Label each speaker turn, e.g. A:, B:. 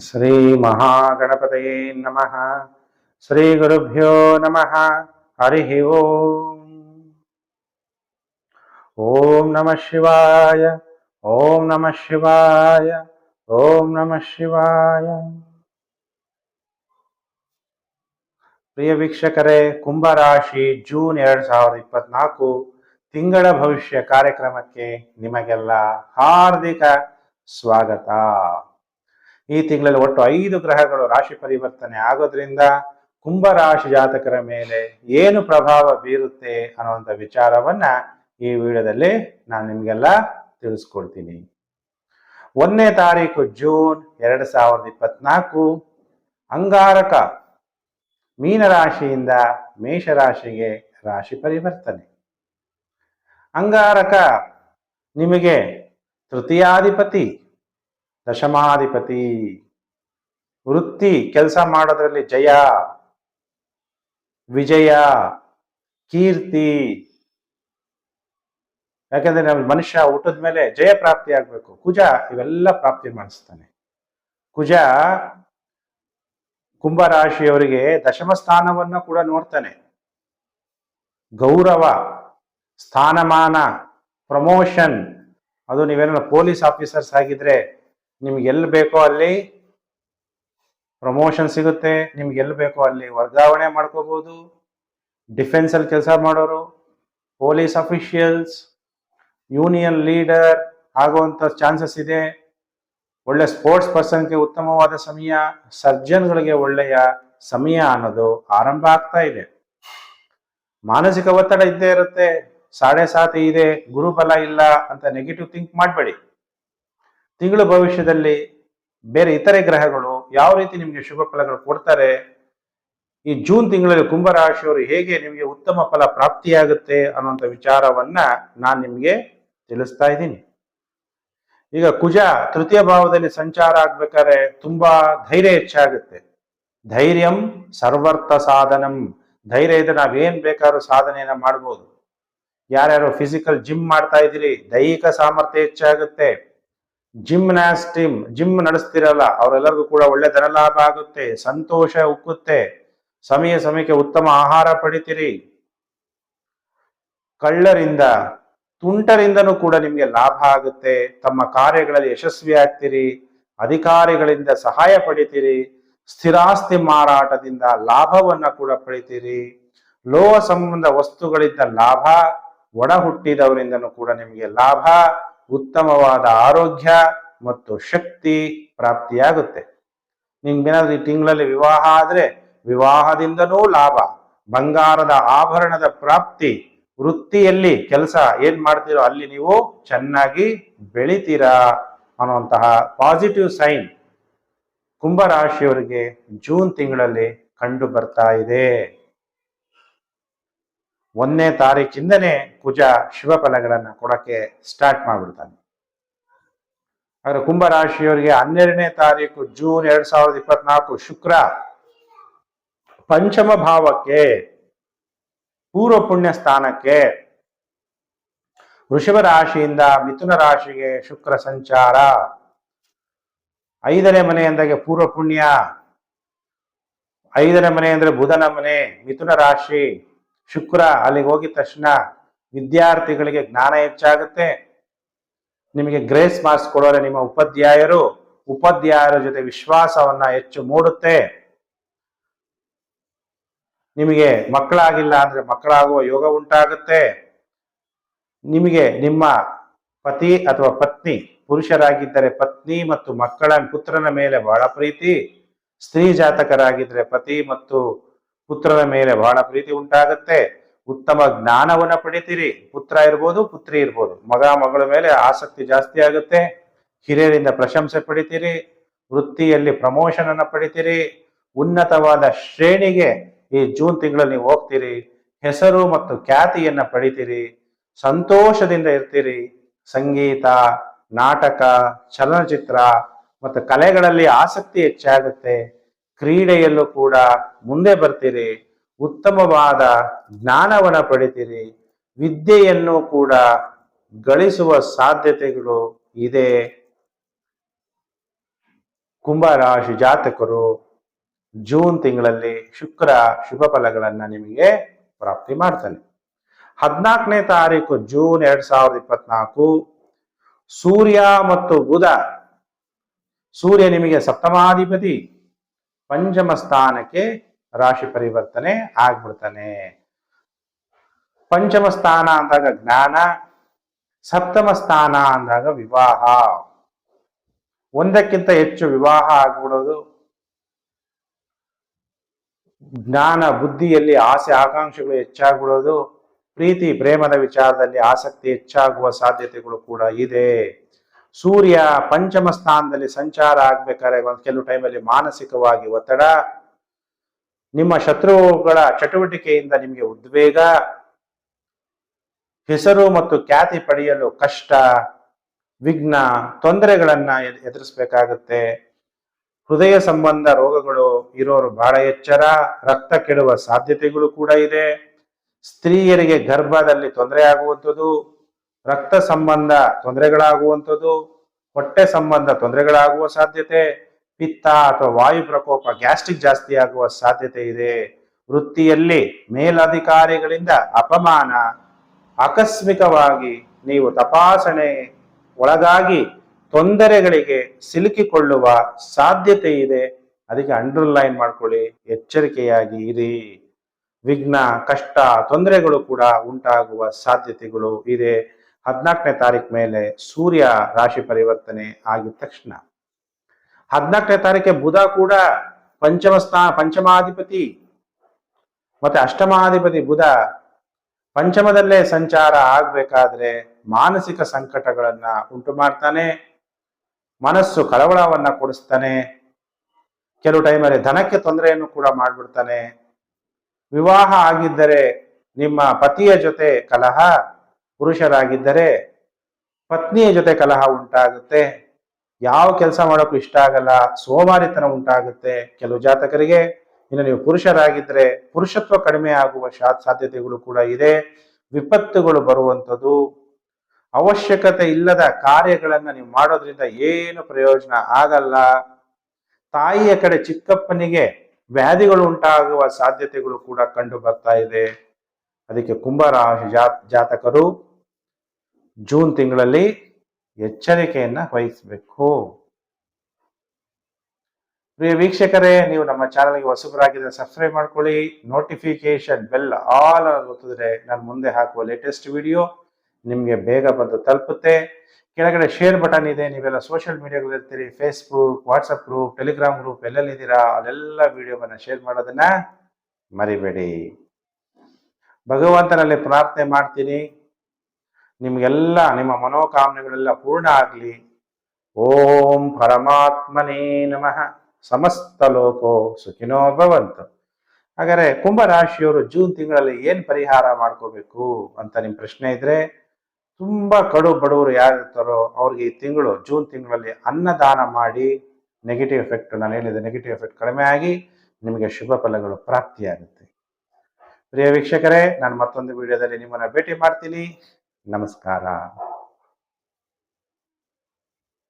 A: ಶ್ರೀ ಮಹಾಗಣಪತಯೇ ನಮಃ. ಶ್ರೀ ಗುರುಭ್ಯೋ ನಮಃ. ಹರಿ ಓಂ. ಓಂ ನಮಃ ಶಿವಾಯ. ಓಂ ನಮಃ ಶಿವಾಯ. ಓಂ ನಮಃ ಶಿವಾಯ. ಪ್ರಿಯ ವೀಕ್ಷಕರೇ, ಕುಂಭರಾಶಿ ಜೂನ್ ಎರಡ್ ಸಾವಿರದ ಇಪ್ಪತ್ನಾಲ್ಕು ತಿಂಗಳ ಭವಿಷ್ಯ ಕಾರ್ಯಕ್ರಮಕ್ಕೆ ನಿಮಗೆಲ್ಲ ಹಾರ್ದಿಕ ಸ್ವಾಗತ. ಈ ತಿಂಗಳಲ್ಲಿ ಒಟ್ಟು ಐದು ಗ್ರಹಗಳು ರಾಶಿ ಪರಿವರ್ತನೆ ಆಗೋದ್ರಿಂದ ಕುಂಭರಾಶಿ ಜಾತಕರ ಮೇಲೆ ಏನು ಪ್ರಭಾವ ಬೀರುತ್ತೆ ಅನ್ನುವಂಥ ವಿಚಾರವನ್ನ ಈ ವಿಡಿಯೋದಲ್ಲಿ ನಾನು ನಿಮಗೆಲ್ಲ ತಿಳಿಸ್ಕೊಡ್ತೀನಿ. ಒಂದನೇ ತಾರೀಕು ಜೂನ್ ಎರಡು ಸಾವಿರದ ಇಪ್ಪತ್ನಾಲ್ಕು. ಅಂಗಾರಕ ಮೀನರಾಶಿಯಿಂದ ಮೇಷರಾಶಿಗೆ ರಾಶಿ ಪರಿವರ್ತನೆ. ಅಂಗಾರಕ ನಿಮಗೆ ತೃತೀಯಾಧಿಪತಿ ದಶಮಾಧಿಪತಿ. ವೃತ್ತಿ ಕೆಲಸ ಮಾಡೋದ್ರಲ್ಲಿ ಜಯ, ವಿಜಯ, ಕೀರ್ತಿ. ಯಾಕಂದ್ರೆ ನಮ್ಮ ಮನುಷ್ಯ ಊಟದ ಮೇಲೆ ಜಯ ಪ್ರಾಪ್ತಿ ಆಗ್ಬೇಕು. ಕುಜ ಇವೆಲ್ಲ ಪ್ರಾಪ್ತಿ ಮಾಡಿಸ್ತಾನೆ. ಕುಜ ಕುಂಭರಾಶಿಯವರಿಗೆ ದಶಮ ಸ್ಥಾನವನ್ನ ಕೂಡ ನೋಡ್ತಾನೆ. ಗೌರವ, ಸ್ಥಾನಮಾನ, ಪ್ರಮೋಷನ್. ಅದು ನೀವೇನೋ ಪೊಲೀಸ್ ಆಫೀಸರ್ಸ್ ಆಗಿದ್ರೆ ನಿಮ್ಗೆ ಎಲ್ಲಿ ಬೇಕೋ ಅಲ್ಲಿ ಪ್ರಮೋಷನ್ ಸಿಗುತ್ತೆ, ನಿಮ್ಗೆ ಎಲ್ಲಿ ಬೇಕೋ ಅಲ್ಲಿ ವರ್ಗಾವಣೆ ಮಾಡ್ಕೋಬಹುದು ಡಿಫೆನ್ಸ್ ಅಲ್ಲಿ ಕೆಲಸ ಮಾಡೋರು ಪೊಲೀಸ್ ಅಫಿಷಿಯಲ್ಸ್ ಯೂನಿಯನ್ ಲೀಡರ್ ಆಗುವಂತ ಚಾನ್ಸಸ್ ಇದೆ. ಒಳ್ಳೆ ಸ್ಪೋರ್ಟ್ಸ್ ಪರ್ಸನ್ಗೆ ಉತ್ತಮವಾದ ಸಮಯ ಸರ್ಜನ್ಗಳಿಗೆ ಒಳ್ಳೆಯ ಸಮಯ ಅನ್ನೋದು ಆರಂಭ ಆಗ್ತಾ ಇದೆ. ಮಾನಸಿಕ ಒತ್ತಡ ಇದ್ದೇ ಇರುತ್ತೆ, ಸಾಡೆ ಸಾತಿ ಇದೆ, ಗುರುಬಲ ಇಲ್ಲ ಅಂತ ನೆಗೆಟಿವ್ ಥಿಂಕ್ ಮಾಡಬೇಡಿ. ತಿಂಗಳ ಭವಿಷ್ಯದಲ್ಲಿ ಬೇರೆ ಇತರೆ ಗ್ರಹಗಳು ಯಾವ ರೀತಿ ನಿಮಗೆ ಶುಭ ಫಲಗಳು ಕೊಡ್ತಾರೆ, ಈ ಜೂನ್ ತಿಂಗಳಲ್ಲಿ ಕುಂಭರಾಶಿಯವರು ಹೇಗೆ ನಿಮಗೆ ಉತ್ತಮ ಫಲ ಪ್ರಾಪ್ತಿಯಾಗುತ್ತೆ ಅನ್ನುವಂಥ ವಿಚಾರವನ್ನ ನಾನು ನಿಮಗೆ ತಿಳಿಸ್ತಾ ಇದ್ದೀನಿ. ಈಗ ಕುಜ ತೃತೀಯ ಭಾವದಲ್ಲಿ ಸಂಚಾರ ಆಗ್ಬೇಕಾದ್ರೆ ತುಂಬಾ ಧೈರ್ಯ ಹೆಚ್ಚಾಗುತ್ತೆ. ಧೈರ್ಯಂ ಸರ್ವರ್ಥ ಸಾಧನಂ. ಧೈರ್ಯ ಇದ್ರೆ ನಾವೇನ್ ಬೇಕಾದ್ರೂ ಸಾಧನೆಯನ್ನ ಮಾಡ್ಬೋದು. ಯಾರ್ಯಾರು ಫಿಸಿಕಲ್ ಜಿಮ್ ಮಾಡ್ತಾ ಇದ್ದೀರಿ, ದೈಹಿಕ ಸಾಮರ್ಥ್ಯ ಹೆಚ್ಚಾಗುತ್ತೆ. ಜಿಮ್ನಾಸ್ಟಿಮ್ ಜಿಮ್ ನಡೆಸ್ತಿರಲ್ಲ, ಅವರೆಲ್ಲರಿಗೂ ಕೂಡ ಒಳ್ಳೆ ಧನ ಲಾಭ ಆಗುತ್ತೆ, ಸಂತೋಷ ಉಕ್ಕುತ್ತೆ. ಸಮಯ ಸಮಯಕ್ಕೆ ಉತ್ತಮ ಆಹಾರ ಪಡಿತೀರಿ. ಕಳ್ಳರಿಂದ, ತುಂಟರಿಂದನೂ ಕೂಡ ನಿಮಗೆ ಲಾಭ ಆಗುತ್ತೆ. ತಮ್ಮ ಕಾರ್ಯಗಳಲ್ಲಿ ಯಶಸ್ವಿ ಆಗ್ತೀರಿ. ಅಧಿಕಾರಿಗಳಿಂದ ಸಹಾಯ ಪಡಿತೀರಿ. ಸ್ಥಿರಾಸ್ತಿ ಮಾರಾಟದಿಂದ ಲಾಭವನ್ನ ಕೂಡ ಪಡಿತೀರಿ. ಲೋಹ ಸಂಬಂಧ ವಸ್ತುಗಳಿಂದ ಲಾಭ ಒಡ ಹುಟ್ಟಿದವರಿಂದನೂ ಕೂಡ ನಿಮಗೆ ಲಾಭ. ಉತ್ತಮವಾದ ಆರೋಗ್ಯ ಮತ್ತು ಶಕ್ತಿ ಪ್ರಾಪ್ತಿಯಾಗುತ್ತೆ. ನಿಮ್ಗೇನಾದ್ರೂ ಈ ತಿಂಗಳಲ್ಲಿ ವಿವಾಹ ಆದ್ರೆ ವಿವಾಹದಿಂದನೂ ಲಾಭ. ಬಂಗಾರದ ಆಭರಣದ ಪ್ರಾಪ್ತಿ, ವೃತ್ತಿಯಲ್ಲಿ ಕೆಲಸ ಏನ್ ಮಾಡ್ತೀರೋ ಅಲ್ಲಿ ನೀವು ಚೆನ್ನಾಗಿ ಬೆಳಿತೀರಾ ಅನ್ನುವಂತಹ ಪಾಸಿಟಿವ್ ಸೈನ್ ಕುಂಭರಾಶಿಯವರಿಗೆ ಜೂನ್ ತಿಂಗಳಲ್ಲಿ ಕಂಡು ಬರ್ತಾ ಇದೆ. ಒಂದನೇ ತಾರೀಕಿಂದನೇ ಕುಜ ಶುಭ ಫಲಗಳನ್ನು ಕೊಡಕ್ಕೆ ಸ್ಟಾರ್ಟ್ ಮಾಡಿಬಿಡ್ತಾನೆ. ಆದರೆ ಕುಂಭರಾಶಿಯವರಿಗೆ ಹನ್ನೆರಡನೇ ತಾರೀಕು ಜೂನ್ ಎರಡ್ ಸಾವಿರದ ಇಪ್ಪತ್ನಾಲ್ಕು ಶುಕ್ರ. ಪಂಚಮ ಭಾವಕ್ಕೆ, ಪೂರ್ವ ಪುಣ್ಯ ಸ್ಥಾನಕ್ಕೆ, ವೃಷಭ ರಾಶಿಯಿಂದ ಮಿಥುನ ರಾಶಿಗೆ ಶುಕ್ರ ಸಂಚಾರ. ಐದನೇ ಮನೆ ಅಂದಾಗೆ ಪೂರ್ವ ಪುಣ್ಯ. ಐದನೇ ಮನೆ ಅಂದರೆ ಬುಧನ ಮನೆ, ಮಿಥುನ ರಾಶಿ. ಶುಕ್ರ, ಅಲ್ಲಿಗೆ ಹೋಗಿದ ತಕ್ಷಣ ವಿದ್ಯಾರ್ಥಿಗಳಿಗೆ ಜ್ಞಾನ ಹೆಚ್ಚಾಗುತ್ತೆ. ನಿಮಗೆ ಗ್ರೇಸ್ ಮಾರ್ಕ್ಸ್ ಕೊಡೋರೆ ನಿಮ್ಮ ಉಪಾಧ್ಯಾಯರು, ಉಪಾಧ್ಯಾಯರ ಜೊತೆ ವಿಶ್ವಾಸವನ್ನ ಹೆಚ್ಚು ಮೂಡುತ್ತೆ. ನಿಮಗೆ ಮಕ್ಕಳಾಗಿಲ್ಲ ಅಂದ್ರೆ ಮಕ್ಕಳಾಗುವ ಯೋಗ ಉಂಟಾಗುತ್ತೆ. ನಿಮಗೆ ನಿಮ್ಮ ಪತಿ ಅಥವಾ ಪತ್ನಿ ಪುರುಷರಾಗಿದ್ದರೆ ಪತ್ನಿ ಮತ್ತು ಮಕ್ಕಳ ಪುತ್ರನ ಮೇಲೆ ಬಹಳ ಪ್ರೀತಿ. ಸ್ತ್ರೀ ಜಾತಕರಾಗಿದ್ರೆ ಪತಿ ಮತ್ತು ಪುತ್ರನ ಮೇಲೆ ಬಹಳ ಪ್ರೀತಿ ಉಂಟಾಗುತ್ತೆ. ಉತ್ತಮ ಜ್ಞಾನವನ್ನ ಪಡಿತೀರಿ. ಪುತ್ರ ಇರ್ಬೋದು, ಪುತ್ರಿ ಇರ್ಬೋದು. ಮಗ, ಮಗಳ ಮೇಲೆ ಆಸಕ್ತಿ ಜಾಸ್ತಿ ಆಗುತ್ತೆ. ಹಿರಿಯರಿಂದ ಪ್ರಶಂಸೆ ಪಡಿತೀರಿ. ವೃತ್ತಿಯಲ್ಲಿ ಪ್ರಮೋಷನ್ ಅನ್ನ ಪಡಿತೀರಿ. ಉನ್ನತವಾದ ಶ್ರೇಣಿಗೆ ಈ ಜೂನ್ ತಿಂಗಳಲ್ಲಿ ನೀವು ಹೋಗ್ತೀರಿ. ಹೆಸರು ಮತ್ತು ಖ್ಯಾತಿಯನ್ನ ಪಡಿತೀರಿ. ಸಂತೋಷದಿಂದ ಇರ್ತೀರಿ. ಸಂಗೀತ, ನಾಟಕ, ಚಲನಚಿತ್ರ ಮತ್ತು ಕಲೆಗಳಲ್ಲಿ ಆಸಕ್ತಿ ಹೆಚ್ಚಾಗುತ್ತೆ. ಕ್ರೀಡೆಯಲ್ಲೂ ಕೂಡ ಮುಂದೆ ಬರ್ತೀರಿ, ಉತ್ತಮವಾದ ಜ್ಞಾನವನ್ನು ಪಡಿತೀರಿ, ವಿದ್ಯೆಯನ್ನು ಕೂಡ ಗಳಿಸುವ ಸಾಧ್ಯತೆಗಳು ಇದೆ. ಕುಂಭರಾಶಿ ಜಾತಕರು, ಜೂನ್ ತಿಂಗಳಲ್ಲಿ ಶುಕ್ರ ಶುಭ ಫಲಗಳನ್ನ ನಿಮಗೆ ಪ್ರಾಪ್ತಿ ಮಾಡ್ತಾನೆ ಹದಿನಾಲ್ಕನೇ ತಾರೀಕು ಜೂನ್ ಎರಡ್ ಸಾವಿರದ ಇಪ್ಪತ್ನಾಲ್ಕು, ಸೂರ್ಯ ಮತ್ತು ಬುಧ. ಸೂರ್ಯ ನಿಮಗೆ ಸಪ್ತಮಾಧಿಪತಿ. ಪಂಚಮ ಸ್ಥಾನಕ್ಕೆ ರಾಶಿ ಪರಿವರ್ತನೆ ಆಗ್ಬಿಡ್ತಾನೆ. ಪಂಚಮ ಸ್ಥಾನ ಅಂದಾಗ ಜ್ಞಾನ, ಸಪ್ತಮ ಸ್ಥಾನ ಅಂದಾಗ ವಿವಾಹ. ಒಂದಕ್ಕಿಂತ ಹೆಚ್ಚು ವಿವಾಹ ಆಗ್ಬಿಡೋದು ಜ್ಞಾನ, ಬುದ್ಧಿಯಲ್ಲಿ ಆಸೆ, ಆಕಾಂಕ್ಷೆಗಳು ಹೆಚ್ಚಾಗ್ಬಿಡೋದು, ಪ್ರೀತಿ, ಪ್ರೇಮದ ವಿಚಾರದಲ್ಲಿ ಆಸಕ್ತಿ ಹೆಚ್ಚಾಗುವ ಸಾಧ್ಯತೆಗಳು ಕೂಡ ಇದೆ. ಸೂರ್ಯ ಪಂಚಮ ಸ್ಥಾನದಲ್ಲಿ ಸಂಚಾರ ಆಗ್ಬೇಕಾದ್ರೆ ಒಂದು ಕೆಲವು ಟೈಮಲ್ಲಿ ಮಾನಸಿಕವಾಗಿ ಒತ್ತಡ, ನಿಮ್ಮ ಶತ್ರುಗಳ ಚಟುವಟಿಕೆಯಿಂದ ನಿಮಗೆ ಉದ್ವೇಗ ಹೆಸರು ಮತ್ತು ಖ್ಯಾತಿ ಪಡೆಯಲು ಕಷ್ಟ, ವಿಘ್ನ, ತೊಂದರೆಗಳನ್ನ ಎದುರಿಸಬೇಕಾಗುತ್ತೆ. ಹೃದಯ ಸಂಬಂಧ ರೋಗಗಳು ಇರೋರು ಬಹಳ ಎಚ್ಚರ, ರಕ್ತ ಕೆಡುವ ಸಾಧ್ಯತೆಗಳು ಕೂಡ ಇದೆ. ಸ್ತ್ರೀಯರಿಗೆ ಗರ್ಭದಲ್ಲಿ ತೊಂದರೆ ಆಗುವಂಥದ್ದು. ರಕ್ತ ಸಂಬಂಧ ತೊಂದರೆಗಳಾಗುವಂಥದ್ದು, ಹೊಟ್ಟೆ ಸಂಬಂಧ ತೊಂದರೆಗಳಾಗುವ ಸಾಧ್ಯತೆ, ಪಿತ್ತ ಅಥವಾ ವಾಯು ಪ್ರಕೋಪ, ಗ್ಯಾಸ್ಟ್ರಿಕ್ ಜಾಸ್ತಿ ಆಗುವ ಸಾಧ್ಯತೆ ಇದೆ. ವೃತ್ತಿಯಲ್ಲಿ ಮೇಲಧಿಕಾರಿಗಳಿಂದ ಅಪಮಾನ, ಆಕಸ್ಮಿಕವಾಗಿ ನೀವು ತಪಾಸಣೆ ಒಳಗಾಗಿ ತೊಂದರೆಗಳಿಗೆ ಸಿಲುಕಿಕೊಳ್ಳುವ ಸಾಧ್ಯತೆ ಇದೆ. ಅದಕ್ಕೆ ಅಂಡರ್ಲೈನ್ ಮಾಡ್ಕೊಳ್ಳಿ, ಎಚ್ಚರಿಕೆಯಾಗಿ ಇರಿ. ವಿಘ್ನ, ಕಷ್ಟ, ತೊಂದರೆಗಳು ಕೂಡ ಉಂಟಾಗುವ ಸಾಧ್ಯತೆಗಳು ಇದೆ. ಹದಿನಾಲ್ಕನೇ ತಾರೀಕು ಮೇಲೆ ಸೂರ್ಯ ರಾಶಿ ಪರಿವರ್ತನೆ ಆಗಿದ ತಕ್ಷಣ. ಹದಿನಾಲ್ಕನೇ ತಾರೀಕೆ ಬುಧ ಕೂಡ ಪಂಚಮ ಸ್ಥಾನ, ಪಂಚಮಾಧಿಪತಿ ಮತ್ತೆ ಅಷ್ಟಮಾಧಿಪತಿ ಬುಧ ಪಂಚಮದಲ್ಲೇ ಸಂಚಾರ ಆಗ್ಬೇಕಾದ್ರೆ ಮಾನಸಿಕ ಸಂಕಟಗಳನ್ನ ಉಂಟು ಮಾಡ್ತಾನೆ, ಮನಸ್ಸು ಕಳವಳವನ್ನ ಕೊಡಿಸ್ತಾನೆ, ಕೆಲವು ಟೈಮಲ್ಲಿ ಧನಕ್ಕೆ ತೊಂದರೆಯನ್ನು ಕೂಡ ಮಾಡ್ಬಿಡ್ತಾನೆ. ವಿವಾಹ ಆಗಿದ್ದರೆ ನಿಮ್ಮ ಪತಿಯ ಜೊತೆ ಕಲಹ ಪುರುಷರಾಗಿದ್ದರೆ ಪತ್ನಿಯ ಜೊತೆ ಕಲಹ ಉಂಟಾಗುತ್ತೆ. ಯಾವ ಕೆಲಸ ಮಾಡೋಕ್ಕೂ ಇಷ್ಟ ಆಗಲ್ಲ, ಸೋಮಾರಿತನ ಉಂಟಾಗುತ್ತೆ. ಕೆಲವು ಜಾತಕರಿಗೆ ಇನ್ನು ನೀವು ಪುರುಷರಾಗಿದ್ದರೆ ಪುರುಷತ್ವ ಕಡಿಮೆ ಆಗುವ ಸಾಧ್ಯತೆಗಳು ಕೂಡ ಇದೆ. ವಿಪತ್ತುಗಳು ಬರುವಂಥದ್ದು. ಅವಶ್ಯಕತೆ ಇಲ್ಲದ ಕಾರ್ಯಗಳನ್ನು ನೀವು ಮಾಡೋದ್ರಿಂದ ಏನು ಪ್ರಯೋಜನ ಆಗಲ್ಲ. ತಾಯಿಯ ಕಡೆ ಚಿಕ್ಕಪ್ಪನಿಗೆ ವ್ಯಾಧಿಗಳು ಉಂಟಾಗುವ ಸಾಧ್ಯತೆಗಳು ಕೂಡ ಕಂಡು ಬರ್ತಾ ಇದೆ. ಅದಕ್ಕೆ ಕುಂಭರಾಶಿ ಜಾತಕರು ಜೂನ್ ತಿಂಗಳಲ್ಲಿ ಎಚ್ಚರಿಕೆಯನ್ನ ವಹಿಸಬೇಕು. ಪ್ರಿಯ ವೀಕ್ಷಕರೇ, ನೀವು ನಮ್ಮ ಚಾನಲ್ಗೆ ಹೊಸಬರಾಗಿದ್ದರೆ ಸಬ್ಸ್ಕ್ರೈಬ್ ಮಾಡ್ಕೊಳ್ಳಿ ನೋಟಿಫಿಕೇಶನ್ ಬೆಲ್ ಆಲ್ ಒತ್ತಿದ್ರೆ ನಾನು ಮುಂದೆ ಹಾಕುವ ಲೇಟೆಸ್ಟ್ ವಿಡಿಯೋ ನಿಮಗೆ ಬೇಗ ಬಂದು ತಲುಪುತ್ತೆ. ಕೆಳಗಡೆ ಶೇರ್ ಬಟನ್ ಇದೆ, ನೀವೆಲ್ಲ social ಮೀಡಿಯಾಗಳಿರ್ತೀರಿ Facebook WhatsApp group Telegram group ಎಲ್ಲೆಲ್ಲಿದ್ದೀರಾ ಅಲ್ಲೆಲ್ಲ ವಿಡಿಯೋವನ್ನ ಶೇರ್ ಮಾಡೋದನ್ನ ಮರಿಬೇಡಿ. ಭಗವಂತನಲ್ಲಿ ಪ್ರಾರ್ಥನೆ ಮಾಡ್ತೀನಿ. ನಿಮ್ಗೆಲ್ಲ ನಿಮ್ಮ ಮನೋಕಾಮನೆಗಳೆಲ್ಲ ಪೂರ್ಣ ಆಗಲಿ. ಓಂ ಪರಮಾತ್ಮನೇ ನಮಃ. ಸಮಸ್ತ ಲೋಕೋ ಸುಖಿನೋ ಭವಂತು. ಹಾಗಾದರೆ ಕುಂಭರಾಶಿಯವರು ಜೂನ್ ತಿಂಗಳಲ್ಲಿ ಏನು ಪರಿಹಾರ ಮಾಡ್ಕೋಬೇಕು ಅಂತ ನಿಮ್ಮ ಪ್ರಶ್ನೆ ಇದ್ರೆ, ತುಂಬ ಕಡು ಬಡವರು ಯಾರು ಇರ್ತಾರೋ ಅವ್ರಿಗೆ ಈ ತಿಂಗಳು ಜೂನ್ ತಿಂಗಳಲ್ಲಿ ಅನ್ನದಾನ ಮಾಡಿ ನೆಗೆಟಿವ್ ಎಫೆಕ್ಟ್ ನಾನು ಹೇಳಿದೆ ನೆಗೆಟಿವ್ ಎಫೆಕ್ಟ್ ಕಡಿಮೆ ಆಗಿ ನಿಮಗೆ ಶುಭ ಫಲಗಳು ಪ್ರಾಪ್ತಿಯಾಗುತ್ತೆ. ಪ್ರಿಯ ವೀಕ್ಷಕರೇ, ನಾನು ಮತ್ತೊಂದು ವಿಡಿಯೋದಲ್ಲಿ ನಿಮ್ಮನ್ನು ಭೇಟಿ ಮಾಡ್ತೀನಿ. ನಮಸ್ಕಾರ.